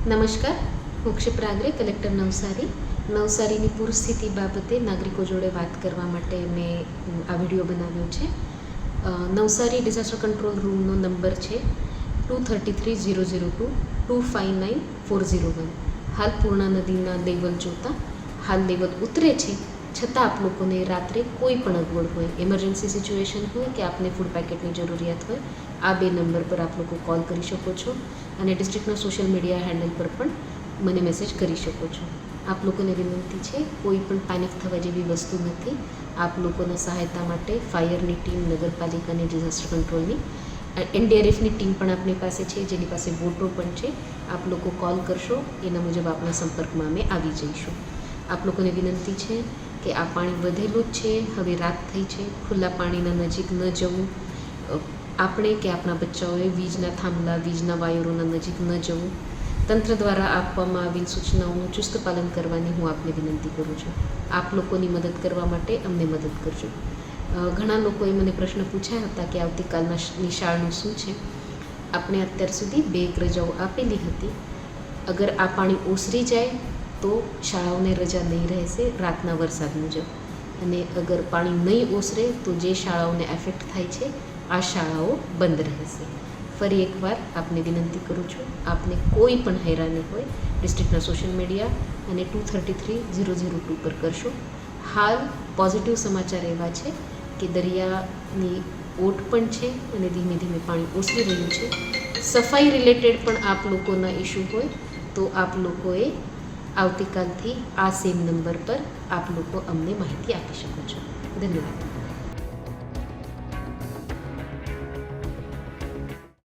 નમસ્કાર, હું ક્ષિપ્રાગ્રે કલેક્ટર નવસારી. નવસારીની પૂરસ્થિતિ બાબતે નાગરિકો જોડે વાત કરવા માટે મેં આ વીડિયો બનાવ્યો છે. નવસારી ડિઝાસ્ટર કંટ્રોલ રૂમનો નંબર છે two thirty three zero zero two two five nine four zero one. હાલ પૂર્ણા નદીના લેવલ જોતાં હાલ લેવલ ઉતરે છે છતાં આપ લોકોને રાત્રે કોઈ પણ અગવડ હોય ઇમરજન્સી સિચ્યુએશન હોય કે આપને ફૂડ પેકેટની જરૂરિયાત હોય, આ બે નંબર પર આપ લોકો કોલ કરી શકો છો અને ડિસ્ટ્રિક્ટના સોશિયલ મીડિયા હેન્ડલ પર પણ મને મેસેજ કરી શકો છો. આપ લોકોને વિનંતી છે, કોઈ પણ પેનિક થવા જેવી વસ્તુ નથી. આપ લોકોના સહાયતા માટે ફાયરની ટીમ નગરપાલિકાની ડિઝાસ્ટર કંટ્રોલની એનડીઆરએફની ટીમ પણ આપની પાસે છે, જેની પાસે બોટો પણ છે. આપ લોકો કોલ કરશો, એના મુજબ આપના સંપર્કમાં અમે આવી જઈશું. આપ લોકોને વિનંતી છે કે આ પાણી વધેલું જ છે, હવે રાત થઈ છે, ખુલ્લા પાણીના નજીક ન જવું. આપણે કે આપણા બચ્ચાઓએ વીજના થાંભલા, વીજના વાયરોના નજીક ન જવું. તંત્ર દ્વારા આપવામાં આવેલ સૂચનાઓનું ચુસ્ત પાલન કરવાની હું આપને વિનંતી કરું છું. આપ લોકોની મદદ કરવા માટે અમને મદદ કરજો. ઘણા લોકોએ મને પ્રશ્ન પૂછ્યા હતા કે આવતીકાલના નિશાળનું શું છે? આપણે અત્યાર સુધી બે રજાઓ આપેલી હતી. અગર આ પાણી ઓસરી જાય તો શાળાઓને રજા નહીં રહેશે રાતના વરસાદ મુજબ. અને અગર પાણી નહીં ઓસરે તો જે શાળાઓને એફેક્ટ થાય છે, આ શાળાઓ બંધ રહેશે. ફરી એકવાર આપને વિનંતી કરું છું, આપને કોઈ પણ હેરાની હોય ડિસ્ટ્રિક્ટના સોશિયલ મીડિયા અને two thirty three zero zero two પર કરશો. હાલ પોઝિટિવ સમાચાર એવા છે કે દરિયાની ઓટ પણ છે અને ધીમે ધીમે પાણી ઓસરી રહ્યું છે. સફાઈ રિલેટેડ પણ આપ લોકોના ઇશ્યુ હોય તો આપ લોકોએ આવતીકાલથી આ સેમ નંબર પર આપ લોકો અમને માહિતી આપી શકો છો. ધન્યવાદ.